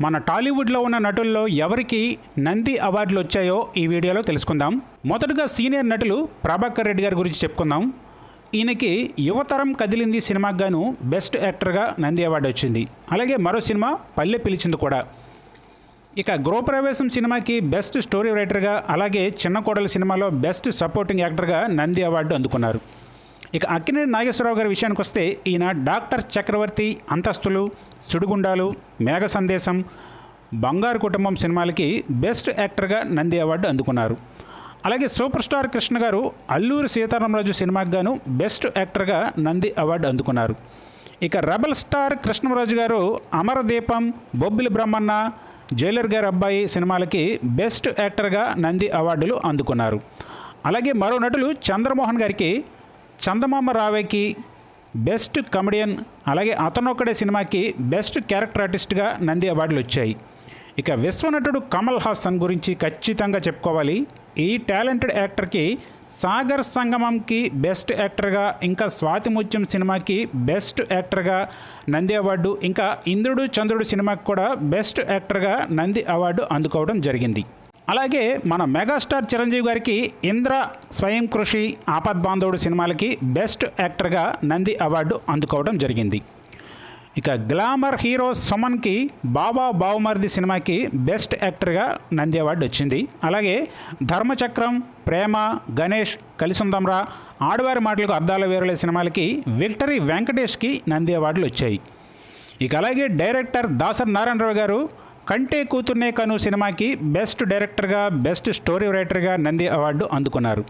మన టాలీవుడ్లో ఉన్న నటుల్లో ఎవరికి నంది అవార్డులు వచ్చాయో ఈ వీడియోలో తెలుసుకుందాం. మొదటగా సీనియర్ నటులు ప్రభాకర్ రెడ్డి గారి గురించి చెప్పుకుందాం. ఈయనకి యువతరం కదిలింది సినిమాకు గాను బెస్ట్ యాక్టర్గా నంది అవార్డు వచ్చింది. అలాగే మరో సినిమా పల్లె పిలిచింది కూడా. ఇక గృహప్రవేశం సినిమాకి బెస్ట్ స్టోరీ రైటర్గా అలాగే చిన్న కోడల సినిమాలో బెస్ట్ సపోర్టింగ్ యాక్టర్గా నంది అవార్డు అందుకున్నారు. ఇక అక్కినేని నాగేశ్వరరావు గారి విషయానికి వస్తే ఈయన డాక్టర్ చక్రవర్తి అంతస్తులు సుడిగుండాలు మేఘ సందేశం బంగారు కుటుంబం సినిమాలకి బెస్ట్ యాక్టర్గా నంది అవార్డు అందుకున్నారు. అలాగే సూపర్ స్టార్ కృష్ణ గారు అల్లూరి సీతారామరాజు సినిమాకి గాను బెస్ట్ యాక్టర్గా నంది అవార్డు అందుకున్నారు. ఇక రెబల్ స్టార్ కృష్ణరాజు గారు అమరదీపం బొబ్బిలి బ్రహ్మన్న జైలర్ గారి అబ్బాయి సినిమాలకి బెస్ట్ యాక్టర్గా నంది అవార్డులు అందుకున్నారు. అలాగే మరో నటులు చంద్రమోహన్ గారికి చందమామ రావేకి బెస్ట్ కమెడియన్ అలాగే అతనొక్కడే సినిమాకి బెస్ట్ క్యారెక్టర్ ఆర్టిస్ట్గా నంది అవార్డులు వచ్చాయి. ఇక విశ్వనటుడు కమల్ హాసన్ గురించి ఖచ్చితంగా చెప్పుకోవాలి. ఈ టాలెంటెడ్ యాక్టర్కి సాగర్ సంగమంకి బెస్ట్ యాక్టర్గా ఇంకా స్వాతి ముత్యం సినిమాకి బెస్ట్ యాక్టర్గా నంది అవార్డు ఇంకా ఇంద్రుడు చంద్రుడు సినిమాకి కూడా బెస్ట్ యాక్టర్గా నంది అవార్డు అందుకోవడం జరిగింది. అలాగే మన మెగాస్టార్ చిరంజీవి గారికి ఇంద్ర స్వయం కృషి ఆపద్ బాంధవుడు సినిమాలకి బెస్ట్ యాక్టర్గా నంది అవార్డు అందుకోవడం జరిగింది. ఇక గ్లామర్ హీరో సుమన్కి బాబా బావుమర్ది సినిమాకి బెస్ట్ యాక్టర్గా నంది అవార్డు వచ్చింది. అలాగే ధర్మచక్రం ప్రేమ గణేష్ కలిసుందమ్రా ఆడవారి మాటలకు అద్దాల వేరులే సినిమాలకి విక్టరీ వెంకటేష్కి నంది అవార్డులు వచ్చాయి. ఇక అలాగే డైరెక్టర్ దాసర్ నారాయణరావు గారు కంటే కూతుర్నే కను సినిమాకి బెస్ట్ డైరెక్టర్గా బెస్ట్ స్టోరీ రైటర్గా నంది అవార్డు అందుకున్నారు.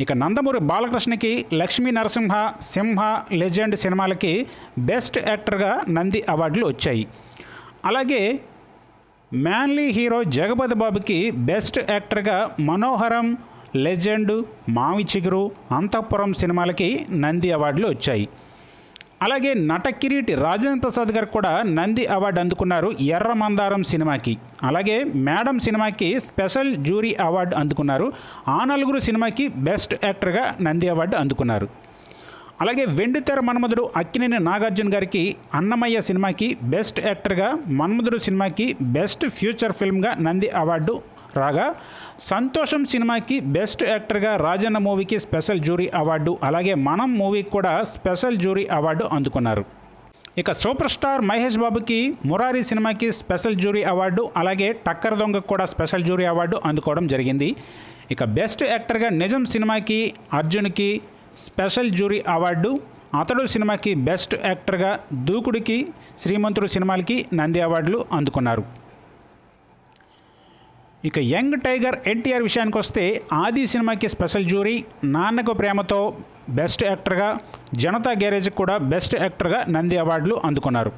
ఇక నందమూరి బాలకృష్ణకి లక్ష్మీ నరసింహ సింహ లెజెండ్ సినిమాలకి బెస్ట్ యాక్టర్గా నంది అవార్డులు వచ్చాయి. అలాగే మ్యాన్లీ హీరో జగపతి బాబుకి బెస్ట్ యాక్టర్గా మనోహరం లెజెండ్ మావి చిగురు అంతఃపురం సినిమాలకి నంది అవార్డులు వచ్చాయి. అలాగే నట కిరీటి రాజేంద్ర ప్రసాద్ గారు కూడా నంది అవార్డు అందుకున్నారు ఎర్ర మందారం సినిమాకి. అలాగే మేడం సినిమాకి స్పెషల్ జ్యూరీ అవార్డు అందుకున్నారు. ఆ నలుగురు సినిమాకి బెస్ట్ యాక్టర్గా నంది అవార్డు అందుకున్నారు. అలాగే వెండితెర మన్మధుడు అక్కినేని నాగార్జున గారికి అన్నమయ్య సినిమాకి బెస్ట్ యాక్టర్గా మన్మధుడు సినిమాకి బెస్ట్ ఫ్యూచర్ ఫిల్మ్గా నంది అవార్డు రాగా సంతోషం సినిమాకి బెస్ట్ యాక్టర్గా రాజన్న మూవీకి స్పెషల్ జ్యూరీ అవార్డు అలాగే మనం మూవీకి కూడా స్పెషల్ జ్యూరీ అవార్డు అందుకున్నారు. ఇక సూపర్ స్టార్ మహేష్ బాబుకి మురారి సినిమాకి స్పెషల్ జ్యూరీ అవార్డు అలాగే టక్కర్ దొంగకు కూడా స్పెషల్ జ్యూరీ అవార్డు అందుకోవడం జరిగింది. ఇక బెస్ట్ యాక్టర్గా నిజం సినిమాకి అర్జున్కి స్పెషల్ జ్యూరీ అవార్డు అతడు సినిమాకి బెస్ట్ యాక్టర్గా దూకుడికి శ్రీమంతుడు సినిమాలకి నంది అవార్డులు అందుకున్నారు. ఇక యంగ్ టైగర్ ఎన్టీఆర్ విషయానికి వస్తే ఆది సినిమాకి special jury Nannaku Prematho best యాక్టర్గా జనతా గ్యారేజ్కి కూడా బెస్ట్ యాక్టర్గా నంది అవార్డులు అందుకున్నారు.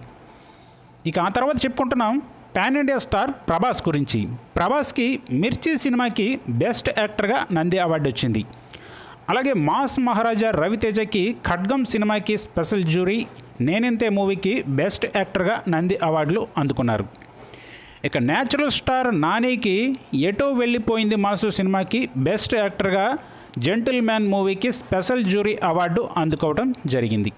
ఇక ఆ తర్వాత చెప్పుకుంటున్నాం పాన్ ఇండియా స్టార్ ప్రభాస్ గురించి. ప్రభాస్కి మిర్చి సినిమాకి బెస్ట్ యాక్టర్గా నంది అవార్డు వచ్చింది. అలాగే మాస్ మహారాజా రవితేజకి ఖడ్గం సినిమాకి స్పెషల్ జ్యూరీ నేనింతే మూవీకి బెస్ట్ యాక్టర్గా నంది అవార్డులు అందుకున్నారు. ఇక న్యాచురల్ స్టార్ నానికి ఎటో వెళ్ళిపోయింది మనసు సినిమాకి బెస్ట్ యాక్టర్గా జెంటిల్ మ్యాన్ మూవీకి స్పెషల్ జ్యూరీ అవార్డు అందుకోవడం జరిగింది.